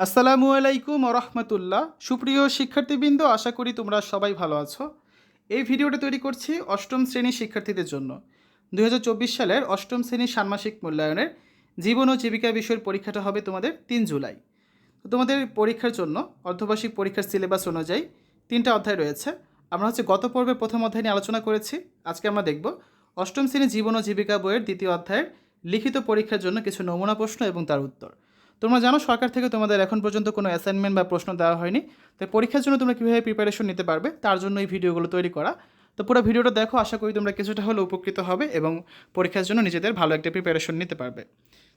আসসালামু আলাইকুম রহমতুল্লাহ সুপ্রিয় শিক্ষার্থীবৃন্দ, আশা করি তোমরা সবাই ভালো আছো। এই ভিডিওটা তৈরি করছি অষ্টম শ্রেণির শিক্ষার্থীদের জন্য। দু হাজার চব্বিশ সালের অষ্টম শ্রেণির ষান্মাসিক মূল্যায়নের জীবন ও জীবিকা বিষয়ের পরীক্ষাটা হবে তোমাদের তিন জুলাই। তোমাদের পরীক্ষার জন্য অর্ধবার্ষিক পরীক্ষার সিলেবাস অনুযায়ী তিনটা অধ্যায় রয়েছে। আমরা হচ্ছে গত পর্বে প্রথম অধ্যায় নিয়ে আলোচনা করেছি। আজকে আমরা দেখব অষ্টম শ্রেণির জীবন ও জীবিকা বইয়ের দ্বিতীয় অধ্যায়ের লিখিত পরীক্ষার জন্য কিছু নমুনা প্রশ্ন এবং তার উত্তর। তোমরা জানো সরকার থেকে তোমাদের এখন পর্যন্ত কোনো অ্যাসাইনমেন্ট বা প্রশ্ন দেওয়া হয়নি। তাই পরীক্ষার জন্য তোমরা কীভাবে প্রিপারেশন নিতে পারবে, তার জন্য এই ভিডিওগুলো তৈরি করা। তো পুরো ভিডিওটা দেখো, আশা করি তোমরা কিছুটা হলে উপকৃত হবে এবং পরীক্ষার জন্য নিজেদের ভালো একটা প্রিপারেশন নিতে পারবে।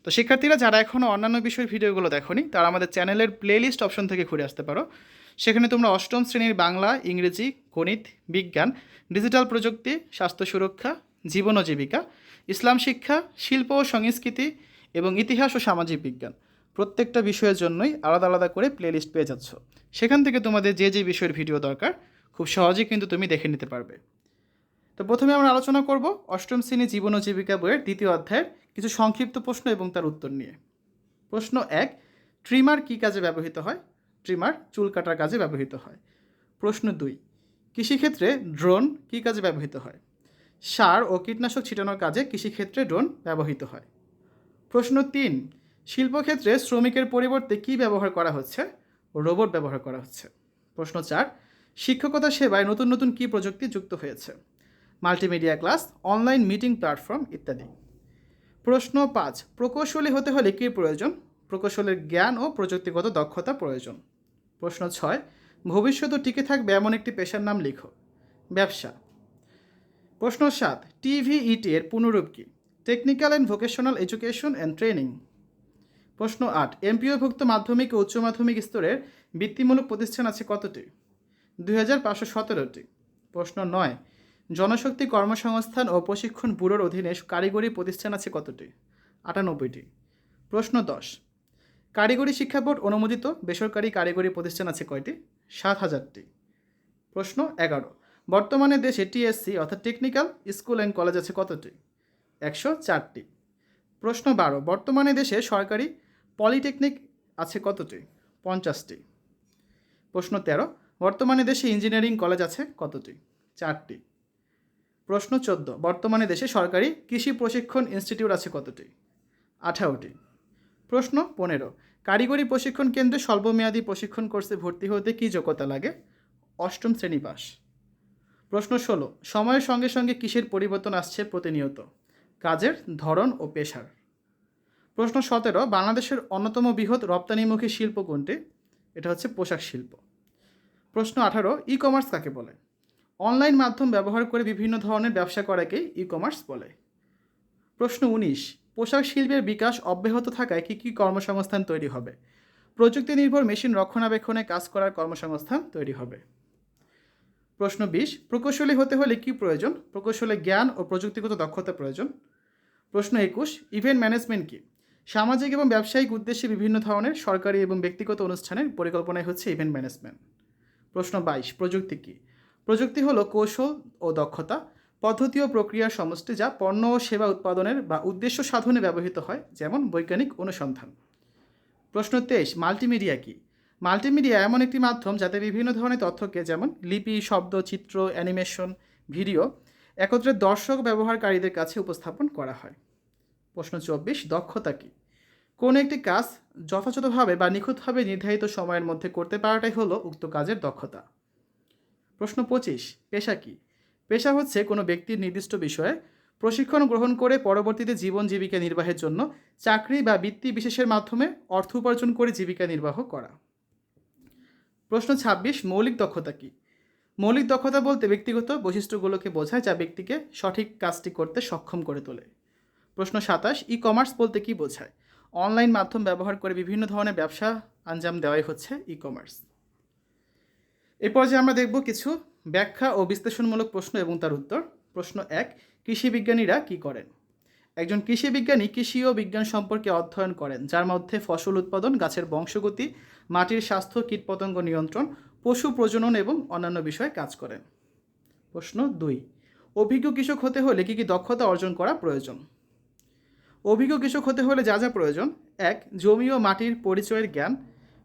তো শিক্ষার্থীরা, যারা এখনও অন্যান্য বিষয়ের ভিডিওগুলো দেখোনি, তারা আমাদের চ্যানেলের প্লেলিস্ট অপশন থেকে ঘুরে আসতে পারো। সেখানে তোমরা অষ্টম শ্রেণির বাংলা, ইংরেজি, গণিত, বিজ্ঞান ডিজিটাল প্রযুক্তি, স্বাস্থ্য সুরক্ষা, জীবন ও জীবিকা, ইসলাম শিক্ষা, শিল্প ও সংস্কৃতি এবং ইতিহাস ও সামাজিক বিজ্ঞান। প্রত্যেকটা বিষয়ের জন্যই আলাদা আলাদা করে প্লেলিস্ট পেয়ে যাচ্ছ। সেখান থেকে তোমাদের যে যে বিষয়ের ভিডিও দরকার, খুব সহজেই কিন্তু তুমি দেখে নিতে পারবে। তো প্রথমে আমরা আলোচনা করব অষ্টম শ্রেণি জীবন ও জীবিকা বইয়ের দ্বিতীয় অধ্যায়ের কিছু সংক্ষিপ্ত প্রশ্ন এবং তার উত্তর নিয়ে। প্রশ্ন এক ট্রিমার কী কাজে ব্যবহৃত হয়? ট্রিমার চুল কাটার কাজে ব্যবহৃত হয়। প্রশ্ন দুই, কৃষিক্ষেত্রে ড্রোন কী কাজে ব্যবহৃত হয়? সার ও কীটনাশক ছিটানোর কাজে কৃষিক্ষেত্রে ড্রোন ব্যবহৃত হয়। প্রশ্ন তিন শিল্পক্ষেত্রে শ্রমিকের পরিবর্তে কী ব্যবহার করা হচ্ছে? রোবট ব্যবহার করা হচ্ছে। প্রশ্ন চার, শিক্ষকতা সেবায় নতুন নতুন কী প্রযুক্তি যুক্ত হয়েছে? Multimedia class, online meeting platform ইত্যাদি। প্রশ্ন পাঁচ, প্রকৌশলী হতে হলে কী প্রয়োজন? প্রকৌশলের জ্ঞান ও প্রযুক্তিগত দক্ষতা প্রয়োজন। প্রশ্ন ছয়, ভবিষ্যতে টিকে থাকবে এমন একটি পেশার নাম লিখো। ব্যবসা। প্রশ্ন সাত টিভিইটি এর পুনরূপ কী? Technical and vocational education and training. প্রশ্ন আট, এমপিওভুক্ত মাধ্যমিক ও উচ্চ মাধ্যমিক স্তরের বৃত্তিমূলক প্রতিষ্ঠান আছে কতটি? দুই হাজার পাঁচশো সতেরোটি। প্রশ্ন নয়, জনশক্তি কর্মসংস্থান ও প্রশিক্ষণ ব্যুরোর অধীনে কারিগরি প্রতিষ্ঠান আছে কতটি? আটানব্বইটি। প্রশ্ন দশ, কারিগরি শিক্ষা বোর্ড অনুমোদিত বেসরকারি কারিগরি প্রতিষ্ঠান আছে কয়টি? সাত হাজারটি। প্রশ্ন এগারো, বর্তমানে দেশে টিএসসি অর্থাৎ টেকনিক্যাল স্কুল অ্যান্ড কলেজ আছে কতটি? একশো চারটি। প্রশ্ন বারো, বর্তমানে দেশে সরকারি পলিটেকনিক আছে কতটি? পঞ্চাশটি। প্রশ্ন তেরো, বর্তমানে দেশে ইঞ্জিনিয়ারিং কলেজ আছে কতটি? চারটি। প্রশ্ন চোদ্দ, বর্তমানে দেশে সরকারি কৃষি প্রশিক্ষণ ইনস্টিটিউট আছে কতটি? আঠারোটি। প্রশ্ন পনেরো, কারিগরি প্রশিক্ষণ কেন্দ্রে স্বল্পমেয়াদী প্রশিক্ষণ কোর্সে ভর্তি হতে কী যোগ্যতা লাগে? অষ্টম শ্রেণি পাস প্রশ্ন ষোলো, সময়ের সঙ্গে সঙ্গে কিসের পরিবর্তন আসছে প্রতিনিয়ত? কাজের ধরন ও পেশার। প্রশ্ন সতেরো, বাংলাদেশের অন্যতম বৃহৎ রপ্তানিমুখী শিল্প কোনটি? এটা হচ্ছে পোশাক শিল্প। প্রশ্ন আঠারো ই কমার্স কাকে বলে? অনলাইন মাধ্যম ব্যবহার করে বিভিন্ন ধরনের ব্যবসা করাকেই ই কমার্স বলে। প্রশ্ন উনিশ, পোশাক শিল্পের বিকাশ অব্যাহত থাকায় কী কী কর্মসংস্থান তৈরি হবে? প্রযুক্তি নির্ভর মেশিন রক্ষণাবেক্ষণে কাজ করার কর্মসংস্থান তৈরি হবে। প্রশ্ন বিশ, প্রকৌশলী হতে হলে কি প্রয়োজন? প্রকৌশলে জ্ঞান ও প্রযুক্তিগত দক্ষতা প্রয়োজন। প্রশ্ন একুশ, ইভেন্ট ম্যানেজমেন্ট কি? সামাজিক এবং ব্যবসায়িক উদ্দেশ্যে বিভিন্ন ধরনের সরকারি এবং ব্যক্তিগত অনুষ্ঠানের পরিকল্পনায় হচ্ছে ইভেন্ট ম্যানেজমেন্ট প্রশ্ন বাইশ, প্রযুক্তি কি? প্রযুক্তি হলো কৌশল ও দক্ষতা, পদ্ধতি ও প্রক্রিয়ার সমষ্টি যা পণ্য ও সেবা উৎপাদনের বা উদ্দেশ্য সাধনে ব্যবহৃত হয়, যেমন বৈজ্ঞানিক অনুসন্ধান। প্রশ্ন তেইশ, মাল্টিমিডিয়া কি? মাল্টিমিডিয়া এমন একটি মাধ্যম যাতে বিভিন্ন ধরনের তথ্যকে যেমন লিপি, শব্দ, চিত্র, অ্যানিমেশন, ভিডিও একত্রে দর্শক ব্যবহারকারীদের কাছে উপস্থাপন করা হয়। প্রশ্ন চব্বিশ, দক্ষতা কী? কোনো একটি কাজ যথাযথভাবে বা নিখুঁতভাবে নির্ধারিত সময়ের মধ্যে করতে পারাটাই হলো উক্ত কাজের দক্ষতা। প্রশ্ন পঁচিশ, পেশা কী? পেশা হচ্ছে কোনো ব্যক্তির নির্দিষ্ট বিষয়ে প্রশিক্ষণ গ্রহণ করে পরবর্তীতে জীবন জীবিকা নির্বাহের জন্য চাকরি বা বৃত্তি বিশেষের মাধ্যমে অর্থ উপার্জন করে জীবিকা নির্বাহ করা। প্রশ্ন ছাব্বিশ, মৌলিক দক্ষতা কী? মৌলিক দক্ষতা বলতে ব্যক্তিগত বৈশিষ্ট্যগুলোকে বোঝায় যা ব্যক্তিকে সঠিক কাজটি করতে সক্ষম করে তোলে। প্রশ্ন সাতাশ ই কমার্স বলতে কী বোঝায়? অনলাইন মাধ্যম ব্যবহার করে বিভিন্ন ধরনের ব্যবসা আঞ্জাম দেওয়াই হচ্ছে ই কমার্স এই পর্যায়ে আমরা দেখব কিছু ব্যাখ্যা ও বিশ্লেষণমূলক প্রশ্ন এবং তার উত্তর। প্রশ্ন এক, কৃষি বিজ্ঞানীরা কী করেন? একজন কৃষি বিজ্ঞানী কৃষি ও বিজ্ঞান সম্পর্কে অধ্যয়ন করেন, যার মধ্যে ফসল উৎপাদন, গাছের বংশগতি, মাটির স্বাস্থ্য, কীটপতঙ্গ নিয়ন্ত্রণ, পশু প্রজনন এবং অন্যান্য বিষয়ে কাজ করেন। প্রশ্ন দুই, অভিজ্ঞ কৃষক হতে হলে কী কী দক্ষতা অর্জন করা প্রয়োজন? অভিজ্ঞ কৃষক হতে হলে যা যা প্রয়োজন। এক, জমি ও মাটির পরিচয়ের জ্ঞান।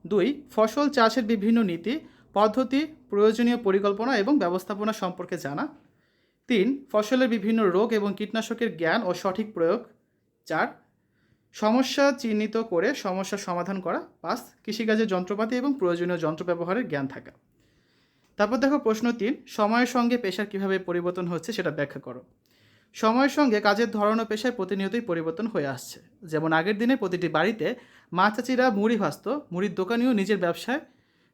দুই, ফসল চাষের বিভিন্ন নীতি, পদ্ধতি, প্রয়োজনীয় পরিকল্পনা এবং ব্যবস্থাপনা সম্পর্কে জানা। তিন, ফসলের বিভিন্ন রোগ এবং কীটনাশকের জ্ঞান ও সঠিক প্রয়োগ। চার, সমস্যা চিহ্নিত করে সমস্যার সমাধান করা। পাঁচ কৃষিকাজের যন্ত্রপাতি এবং প্রয়োজনীয় যন্ত্র ব্যবহারের জ্ঞান থাকা। তারপর দেখো প্রশ্ন তিন, সময়ের সঙ্গে পেশার কীভাবে পরিবর্তন হচ্ছে সেটা ব্যাখ্যা করো। সময়ের সঙ্গে কাজের ধরন ও পেশায় প্রতিনিয়তই পরিবর্তন হয়ে আসছে। যেমন আগের দিনে প্রতিটি বাড়িতে মা চাচিরা মুড়ি ভাজত, মুড়ির দোকানিও নিজের ব্যবসায়,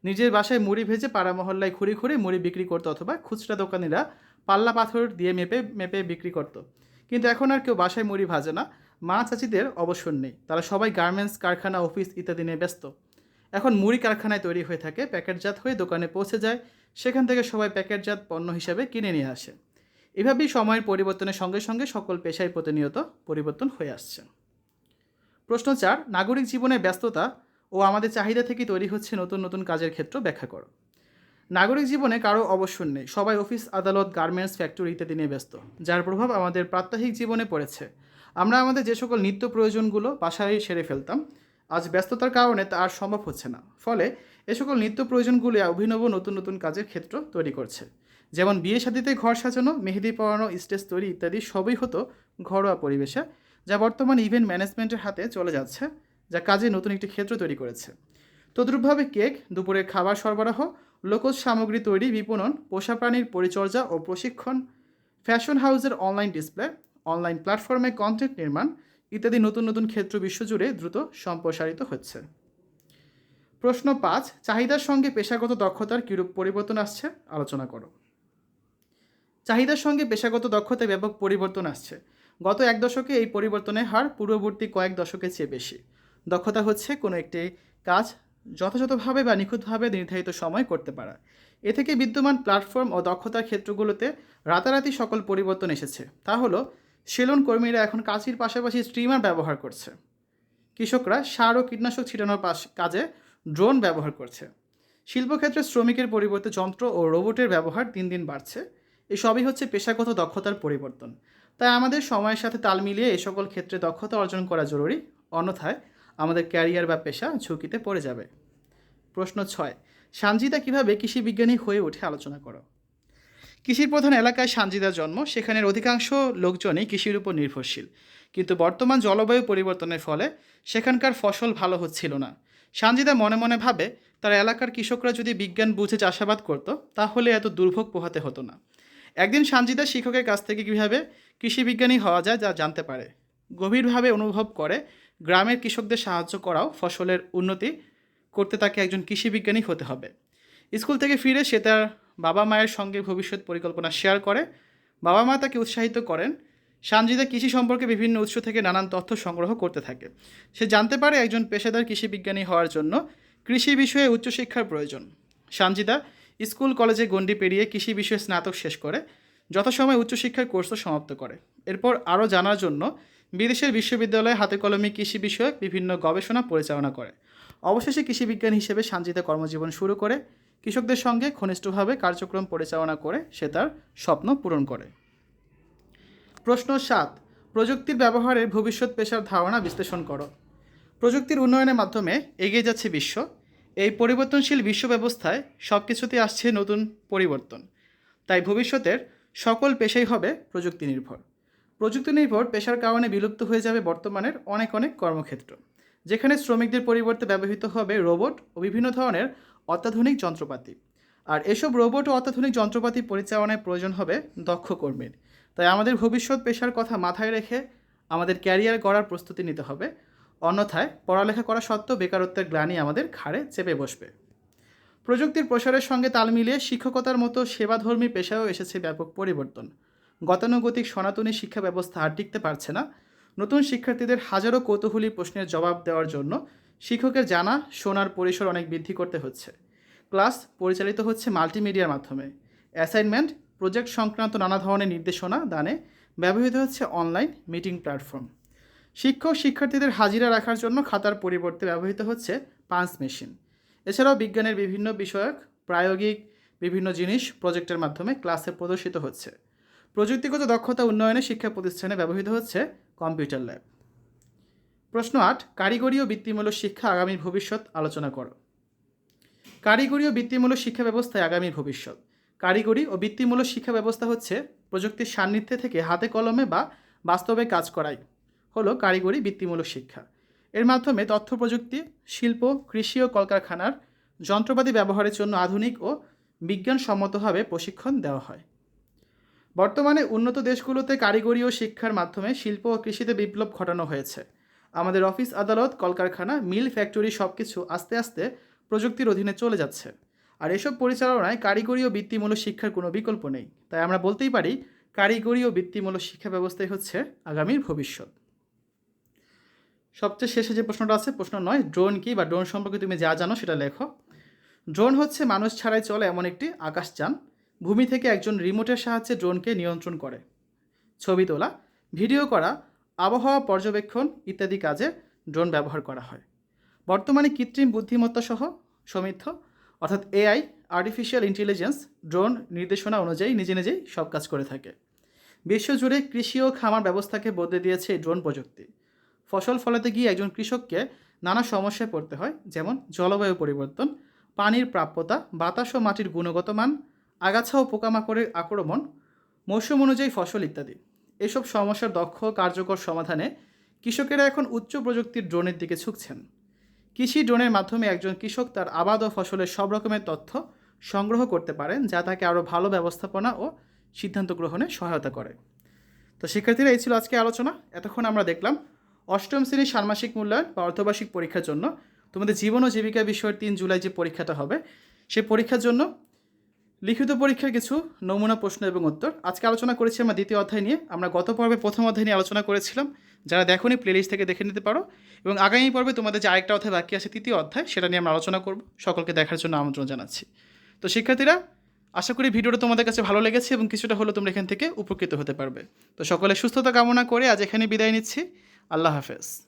নিজের বাসায় মুড়ি ভেজে পাড়া মহল্লায় খুঁড়ি খুঁড়ে মুড়ি বিক্রি করতো অথবা খুচরা দোকানিরা পাল্লা পাথর দিয়ে মেপে মেপে বিক্রি করতো। কিন্তু এখন আর কেউ বাসায় মুড়ি ভাজে না। মা চাচিদের অবসর নেই। তারা সবাই গার্মেন্টস, কারখানা, অফিস ইত্যাদি নিয়ে ব্যস্ত। এখন মুড়ি কারখানায় তৈরি হয়ে থাকে, প্যাকেটজাত হয়ে দোকানে পৌঁছে যায়। সেখান থেকে সবাই প্যাকেটজাত পণ্য হিসাবে কিনে নিয়ে আসে। এভাবেই সময়ের পরিবর্তনের সঙ্গে সঙ্গে সকল পেশায় প্রতিনিয়ত পরিবর্তন হয়ে আসছে। প্রশ্ন চার, নাগরিক জীবনের ব্যস্ততা ও আমাদের চাহিদা থেকে তৈরি হচ্ছে নতুন নতুন কাজের ক্ষেত্র ব্যাখ্যা করো। নাগরিক জীবনে কারও অবসর নেই, সবাই অফিস, আদালত, গার্মেন্টস, ফ্যাক্টরি ইত্যাদি নিয়ে ব্যস্ত। যার প্রভাব আমাদের প্রাত্যহিক জীবনে পড়েছে। আমরা আমাদের যে সকল নিত্য প্রয়োজনগুলো বাসায় সেরে ফেলতাম, আজ ব্যস্ততার কারণে তা আর সম্ভব হচ্ছে না। ফলে এ সকল নিত্য প্রয়োজনগুলি অভিনব নতুন নতুন কাজের ক্ষেত্র তৈরি করছে। যেমন বিয়ে শাদিতে ঘর সাজানো, মেহেদি পড়ানো স্টেজ তৈরি ইত্যাদি সবই হতো ঘরোয়া পরিবেশে, যা বর্তমান ইভেন্ট ম্যানেজমেন্টের হাতে চলে যাচ্ছে, যা কাজে নতুন একটি ক্ষেত্র তৈরি করেছে। তদ্রূপভাবে কেক, দুপুরের খাবার সরবরাহ, লোকজ সামগ্রী তৈরি বিপণন, পোষা প্রাণীর পরিচর্যা ও প্রশিক্ষণ, ফ্যাশন হাউসের অনলাইন ডিসপ্লে, অনলাইন প্ল্যাটফর্মে কন্টেন্ট নির্মাণ ইত্যাদি নতুন নতুন ক্ষেত্র বিশ্বজুড়ে দ্রুত সম্প্রসারিত হচ্ছে। প্রশ্ন পাঁচ, চাহিদার সঙ্গে পেশাগত দক্ষতার কিরূপ পরিবর্তন আসছে? আলোচনা করো। চাহিদার সঙ্গে পেশাগত দক্ষতায় ব্যাপক পরিবর্তন আসছে। গত এক দশকে এই পরিবর্তনের হার পূর্ববর্তী কয়েক দশকের চেয়ে বেশি। দক্ষতা হচ্ছে কোনো একটি কাজ যথাযথভাবে বা নিখুঁতভাবে নির্ধারিত সময় করতে পারা। এ থেকে বিদ্যমান প্ল্যাটফর্ম ও দক্ষতার ক্ষেত্রগুলোতে রাতারাতি সকল পরিবর্তন এসেছে। তা হলো, সেলুন কর্মীরা এখন কাঁচির পাশাপাশি স্ট্রিমার ব্যবহার করছে। কৃষকরা সার ও কীটনাশক ছিটানোর পাশ কাজে ড্রোন ব্যবহার করছে। শিল্পক্ষেত্রে শ্রমিকের পরিবর্তে যন্ত্র ও রোবটের ব্যবহার দিন দিন বাড়ছে। এসবই হচ্ছে পেশাগত দক্ষতার পরিবর্তন। তাই আমাদের সময়ের সাথে তাল মিলিয়ে এই সকল ক্ষেত্রে দক্ষতা অর্জন করা জরুরি, অন্যথায় আমাদের ক্যারিয়ার বা পেশা ঝুঁকিতে পড়ে যাবে। প্রশ্ন ছয়, সানজিদা কীভাবে কৃষি বিজ্ঞানী হয়ে উঠে আলোচনা করো? কৃষির প্রধান এলাকায় সানজিদার জন্ম, সেখানের অধিকাংশ লোকজনই কৃষির উপর নির্ভরশীল। কিন্তু বর্তমান জলবায়ু পরিবর্তনের ফলে সেখানকার ফসল ভালো হচ্ছিল না। সানজিদা মনে মনে ভাবে, তার এলাকার কৃষকরা যদি বিজ্ঞান বুঝে চাষাবাদ করতো, তাহলে এত দুর্ভোগ পোহাতে হতো না। একদিন সানজিদা শিক্ষকের কাছ থেকে কীভাবে কৃষিবিজ্ঞানী হওয়া যায় যা জানতে পারে। গভীরভাবে অনুভব করে গ্রামের কৃষকদের সাহায্য করাও ফসলের উন্নতি করতে তাকে একজন কৃষিবিজ্ঞানী হতে হবে। স্কুল থেকে ফিরে সে তার বাবা মায়ের সঙ্গে ভবিষ্যৎ পরিকল্পনা শেয়ার করে। বাবা মা তাকে উৎসাহিত করেন, সানজিদা কৃষি সম্পর্কে বিভিন্ন উৎস থেকে নানান তথ্য সংগ্রহ করতে থাকে। সে জানতে পারে একজন পেশাদার কৃষি বিজ্ঞানী হওয়ার জন্য কৃষি বিষয়ে উচ্চশিক্ষার প্রয়োজন। সানজিদা স্কুল, কলেজে গণ্ডি পেরিয়ে কৃষি বিষয়ে স্নাতক শেষ করে, যথাসময় উচ্চশিক্ষার কোর্সও সমাপ্ত করে। এরপর আরও জানার জন্য বিদেশের বিশ্ববিদ্যালয়ে হাতে কলমে কৃষি বিষয়ক বিভিন্ন গবেষণা পরিচালনা করে। অবশেষে কৃষি বিজ্ঞান হিসেবে সানজিদা কর্মজীবন শুরু করে। কৃষকদের সঙ্গে ঘনিষ্ঠভাবে কার্যক্রম পরিচালনা করে, সে তার স্বপ্ন পূরণ করে। প্রশ্ন সাত, প্রযুক্তির ব্যবহারে ভবিষ্যৎ পেশার ধারণা বিশ্লেষণ করো। প্রযুক্তির উন্নয়নের মাধ্যমে এগিয়ে যাচ্ছে বিশ্ব। এই পরিবর্তনশীল বিশ্ব ব্যবস্থায় সব কিছুতে আসছে নতুন পরিবর্তন। তাই ভবিষ্যতের সকল পেশাই হবে প্রযুক্তি নির্ভর। প্রযুক্তি নির্ভর পেশার কারণে বিলুপ্ত হয়ে যাবে বর্তমানের অনেক অনেক কর্মক্ষেত্র, যেখানে শ্রমিকদের পরিবর্তে ব্যবহৃত হবে রোবট ও বিভিন্ন ধরনের অত্যাধুনিক যন্ত্রপাতি। আর এসব রোবট ও অত্যাধুনিক যন্ত্রপাতি পরিচালনায় প্রয়োজন হবে দক্ষ কর্মীর। তাই আমাদের ভবিষ্যৎ পেশার কথা মাথায় রেখে আমাদের ক্যারিয়ার গড়ার প্রস্তুতি নিতে হবে। অন্যথায় পড়ালেখা করা সত্ত্বেও বেকারত্বের গ্লানি আমাদের ঘাড়ে চেপে বসবে। প্রযুক্তির প্রসারের সঙ্গে তাল মিলিয়ে শিক্ষকতার মতো সেবাধর্মী পেশায়ও এসেছে ব্যাপক পরিবর্তন। গতানুগতিক সনাতনী শিক্ষা ব্যবস্থা আর টিকতে পারছে না। নতুন শিক্ষার্থীদের হাজারো কৌতূহলী প্রশ্নের জবাব দেওয়ার জন্য শিক্ষকের জানা, শোনার পরিসর অনেক বৃদ্ধি করতে হচ্ছে। ক্লাস পরিচালিত হচ্ছে মাল্টিমিডিয়ার মাধ্যমে। অ্যাসাইনমেন্ট, প্রজেক্ট সংক্রান্ত নানা ধরনের নির্দেশনা, দানে ব্যবহৃত হচ্ছে অনলাইন মিটিং প্ল্যাটফর্ম। শিক্ষক শিক্ষার্থীদের হাজিরা রাখার জন্য খাতার পরিবর্তে ব্যবহৃত হচ্ছে পাঞ্চ মেশিন। এছাড়াও বিজ্ঞানের বিভিন্ন বিষয়ক, প্রায়োগিক বিভিন্ন জিনিস প্রজেক্টের মাধ্যমে ক্লাসে প্রদর্শিত হচ্ছে। প্রযুক্তিগত দক্ষতা উন্নয়নে শিক্ষা প্রতিষ্ঠানে ব্যবহৃত হচ্ছে কম্পিউটার ল্যাব। প্রশ্ন আট, কারিগরি ও বৃত্তিমূলক শিক্ষা আগামীর ভবিষ্যৎ আলোচনা করো। কারিগরি ও বৃত্তিমূলক শিক্ষা ব্যবস্থায় আগামীর ভবিষ্যৎ। কারিগরি ও বৃত্তিমূলক শিক্ষা ব্যবস্থা হচ্ছে প্রযুক্তির সান্নিধ্যে থেকে হাতে কলমে বা বাস্তবে কাজ করাই। হলো কারিগরি বৃত্তিমূলক শিক্ষা। এর মাধ্যমে তথ্য প্রযুক্তি, শিল্প, কৃষি ও কলকারখানার যন্ত্রপাতি ব্যবহারের জন্য আধুনিক ও বিজ্ঞানসম্মতভাবে প্রশিক্ষণ দেওয়া হয়। বর্তমানে উন্নত দেশগুলোতে কারিগরি ও শিক্ষার মাধ্যমে শিল্প ও কৃষিতে বিপ্লব ঘটানো হয়েছে। আমাদের অফিস আদালত, কলকারখানা, মিল ফ্যাক্টরি সব কিছু আস্তে আস্তে প্রযুক্তির অধীনে চলে যাচ্ছে। আর এসব পরিচালনায় কারিগরি ও বৃত্তিমূলক শিক্ষার কোনো বিকল্প নেই। তাই আমরা বলতেই পারি, কারিগরি ও বৃত্তিমূলক শিক্ষা ব্যবস্থাই হচ্ছে আগামীর ভবিষ্যৎ। সবচেয়ে শেষে যে প্রশ্নটা আছে, প্রশ্ন নয়, ড্রোন কি বা ড্রোন সম্পর্কে তুমি যা জানো সেটা লেখো। ড্রোন হচ্ছে মানুষ ছাড়াই চলে এমন একটি আকাশযান, ভূমি থেকে একজন রিমোটের সাহায্যে ড্রোনকে নিয়ন্ত্রণ করে। ছবি তোলা, ভিডিও করা, আবহাওয়া পর্যবেক্ষণ ইত্যাদি কাজে ড্রোন ব্যবহার করা হয়। বর্তমানে কৃত্রিম বুদ্ধিমত্তা সহ সমৃদ্ধ, অর্থাৎ এআই আর্টিফিশিয়াল ইন্টেলিজেন্স ড্রোন নির্দেশনা অনুযায়ী নিজে নিজেই সব কাজ করে থাকে। বিশ্বজুড়ে কৃষি ও খামার ব্যবস্থাকে বদলে দিয়েছে এই ড্রোন প্রযুক্তি। ফসল ফলাতে গিয়ে একজন কৃষককে নানা সমস্যায় পড়তে হয়, যেমন জলবায়ু পরিবর্তন, পানির প্রাপ্যতা, বাতাস ও মাটির গুণগত মান, আগাছা ও পোকামাকড়ের আক্রমণ, মৌসুম অনুযায়ী ফসল ইত্যাদি। এসব সমস্যার দক্ষ কার্যকর সমাধানে কৃষকেরা এখন উচ্চ প্রযুক্তির ড্রোনের দিকে ঝুঁকছেন। কৃষি ড্রোনের মাধ্যমে একজন কৃষক তার আবাদ ও ফসলের সব রকমের তথ্য সংগ্রহ করতে পারেন, যা তাকে আরও ভালো ব্যবস্থাপনা ও সিদ্ধান্ত গ্রহণে সহায়তা করে। তো শিক্ষার্থীরা, এই ছিল আজকে আলোচনা। এতক্ষণ আমরা দেখলাম অষ্টম শ্রেণির ষান্মাসিক মূল্যায়ন বা অর্ধবার্ষিক পরীক্ষার জন্য তোমাদের জীবন ও জীবিকা বিষয়ের তিন জুলাই যে পরীক্ষাটা হবে, সেই পরীক্ষার জন্য লিখিত পরীক্ষার কিছু নমুনা, প্রশ্ন এবং উত্তর। আজকে আলোচনা করেছি আমরা দ্বিতীয় অধ্যায় নিয়ে। আমরা গত পর্বে প্রথম অধ্যায় নিয়ে আলোচনা করেছিলাম। যারা দেখো দেখোনি প্লেলিস্ট থেকে দেখে নিতে পারো। এবং আগামী পর্বে তোমাদের যে আরেকটা অধ্যায় বাকি আছে, তৃতীয় অধ্যায়, সেটা নিয়ে আমরা আলোচনা করব। সকলকে দেখার জন্য আমন্ত্রণ জানাচ্ছি। তো শিক্ষার্থীরা, আশা করি ভিডিওটা তোমাদের কাছে ভালো লেগেছে এবং কিছুটা হলেও তোমরা এখান থেকে উপকৃত হতে পারবে। তো সকলে সুস্থতা কামনা করে আজ এখানে বিদায় নিচ্ছি। আল্লাহ হাফেজ।